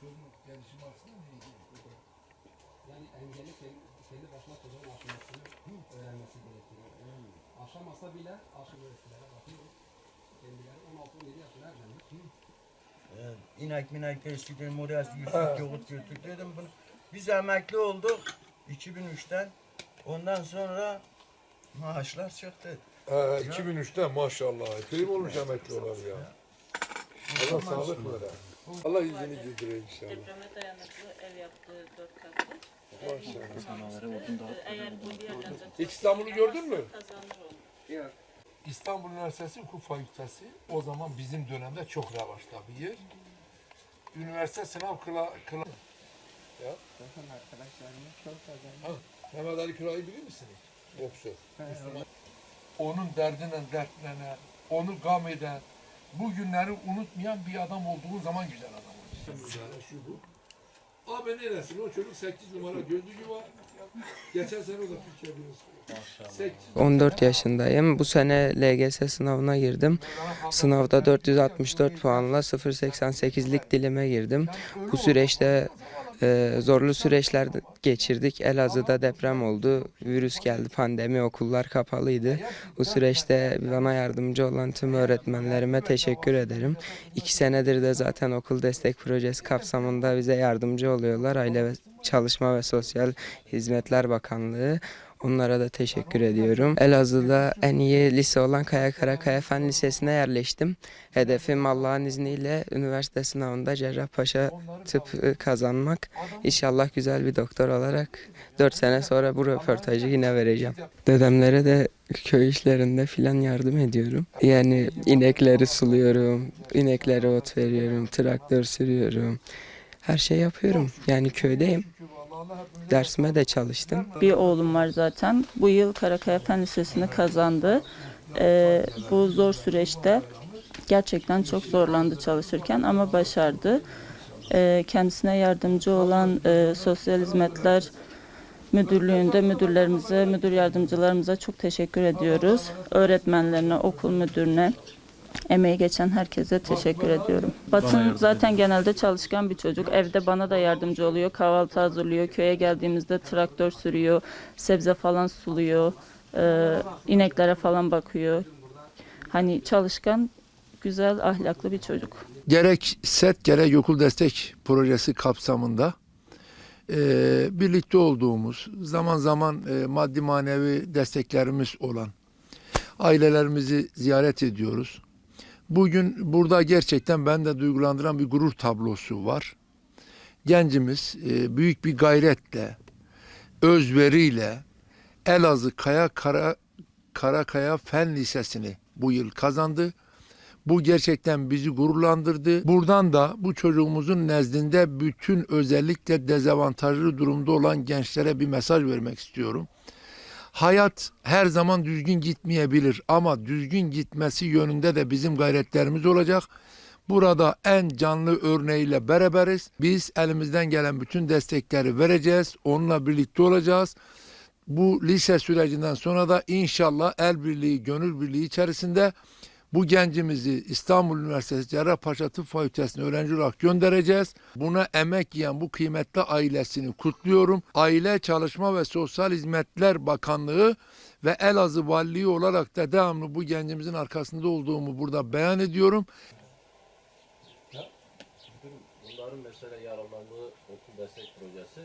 çocuk gelişimi açısından neydi? Yani engelli kendi, kendi başına çocuğun aşamasını öğrenmesi gerekiyor. Aşamasa bile aşı öğretilere bakıyoruz. Kendileri 16-17 yaşına evlenmiş. Ee, inek minek besledim, oraya yüzük yoğurt götürdüm. Bunu. Biz emekli olduk 2003'ten. Ondan sonra maaşlar çıktı. Ee, 2003'te maşallah. Epey olmuş emekli olan ya. Allah sağlık ver. Allah yüzünü güldürüyor inşallah. Depreme dayanıklı ev yaptığı dört katlı. Maşallah. Eğer bu bir yerden Hiç İstanbul'u gördün mü? kazanır olur. İstanbul Üniversitesi Hukuk Fakültesi o zaman bizim dönemde çok revaçta bir yer. Üniversite sınav kıla, kıla. Ya. Ha, Mehmet Ali Kıra'yı bilir misiniz? Boksör. Onun derdine dertlenen, onu gam eden, bu günleri unutmayan bir adam olduğu zaman güzel adam olur. Şu bu. Abi neresin? O çocuk 8 numara gözlüğü var. Geçen sene o da Türkiye birincisi. 8 14 yaşındayım. Bu sene LGS sınavına girdim. Sınavda 464 puanla 0.88'lik dilime girdim. Bu süreçte e, zorlu süreçler geçirdik. Elazığ'da deprem oldu. Virüs geldi, pandemi, okullar kapalıydı. Bu süreçte bana yardımcı olan tüm öğretmenlerime teşekkür ederim. İki senedir de zaten okul destek projesi kapsamında bize yardımcı oluyorlar. Aile ve Çalışma ve Sosyal Hizmetler Bakanlığı. Onlara da teşekkür ediyorum. Elazığ'da en iyi lise olan Kaya Karakaya Fen Lisesi'ne yerleştim. Hedefim Allah'ın izniyle üniversite sınavında Cerrahpaşa tıp e, kazanmak. İnşallah güzel bir doktor olarak 4 sene sonra bu röportajı yine vereceğim. Dedemlere de köy işlerinde filan yardım ediyorum. Yani inekleri suluyorum, ineklere ot veriyorum, traktör sürüyorum. Her şey yapıyorum. Yani köydeyim. Dersime de çalıştım. Bir oğlum var zaten. Bu yıl Karakaya Fen Lisesi'ni kazandı. Ee, bu zor süreçte gerçekten çok zorlandı çalışırken ama başardı. Ee, kendisine yardımcı olan e, Sosyal Hizmetler Müdürlüğü'nde müdürlerimize, müdür yardımcılarımıza çok teşekkür ediyoruz. Öğretmenlerine, okul müdürüne, emeği geçen herkese teşekkür ediyorum. Batın zaten genelde çalışkan bir çocuk. Evde bana da yardımcı oluyor. Kahvaltı hazırlıyor. Köye geldiğimizde traktör sürüyor. Sebze falan suluyor. Ee, ineklere falan bakıyor. Hani çalışkan, güzel, ahlaklı bir çocuk. gerek SET gerek okul destek projesi kapsamında e, birlikte olduğumuz zaman zaman e, maddi manevi desteklerimiz olan ailelerimizi ziyaret ediyoruz. Bugün burada gerçekten ben de duygulandıran bir gurur tablosu var. Gencimiz e, büyük bir gayretle, özveriyle Elazığ Kaya Kara Karakaya Fen Lisesi'ni bu yıl kazandı. Bu gerçekten bizi gururlandırdı. Buradan da bu çocuğumuzun nezdinde bütün özellikle dezavantajlı durumda olan gençlere bir mesaj vermek istiyorum. Hayat her zaman düzgün gitmeyebilir ama düzgün gitmesi yönünde de bizim gayretlerimiz olacak. Burada en canlı örneğiyle beraberiz. Biz elimizden gelen bütün destekleri vereceğiz. Onunla birlikte olacağız. Bu lise sürecinden sonra da inşallah el birliği, gönül birliği içerisinde bu gencimizi İstanbul Üniversitesi Cerrahpaşa Tıp Fakültesi'ne öğrenci olarak göndereceğiz. Buna emek yiyen bu kıymetli ailesini kutluyorum. Aile Çalışma ve Sosyal Hizmetler Bakanlığı ve Elazığ Valiliği olarak da devamlı bu gencimizin arkasında olduğumu burada beyan ediyorum. Bunların mesela yaralandığı okul destek projesi